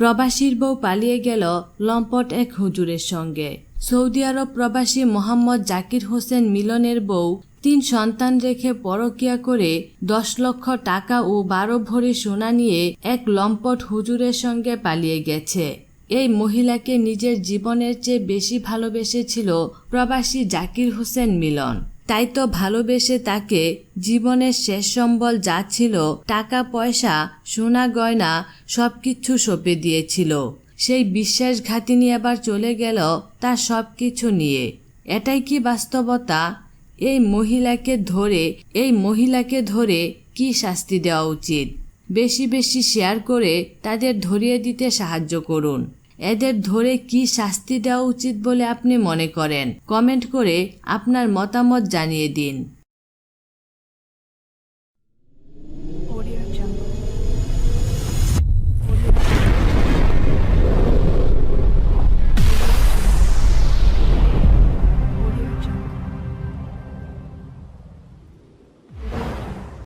প্রবাসীর বউ পালিয়ে গেল লম্পট এক হুজুরের সঙ্গে। সৌদি আরব প্রবাসী মোহাম্মদ জাকির হোসেন মিলনের বউ তিন সন্তান রেখে পরকিয়া করে দশ লক্ষ টাকা ও বারো ভরি সোনা নিয়ে এক লম্পট হুজুরের সঙ্গে পালিয়ে গেছে। এই মহিলাকে নিজের জীবনের চেয়ে বেশি ভালোবেসেছিল প্রবাসী জাকির হোসেন মিলন। তাই তো ভালোবেসে তাকে জীবনের শেষ সম্বল যা ছিল, টাকা, পয়সা, সোনা, গয়না, সবকিছু সঁপে দিয়েছিল। সেই বিশ্বাসঘাতিনী আবার চলে গেল তার সব কিছু নিয়ে। এটাই কি বাস্তবতা? এই মহিলাকে ধরে, এই মহিলাকে ধরে কি শাস্তি দেওয়া উচিত? বেশি বেশি শেয়ার করে তাদের ধরিয়ে দিতে সাহায্য করুন। এদের ধরে কি শাস্তি দেওয়া উচিত বলে আপনি মনে করেন? কমেন্ট করে আপনার মতামত জানিয়ে দিন।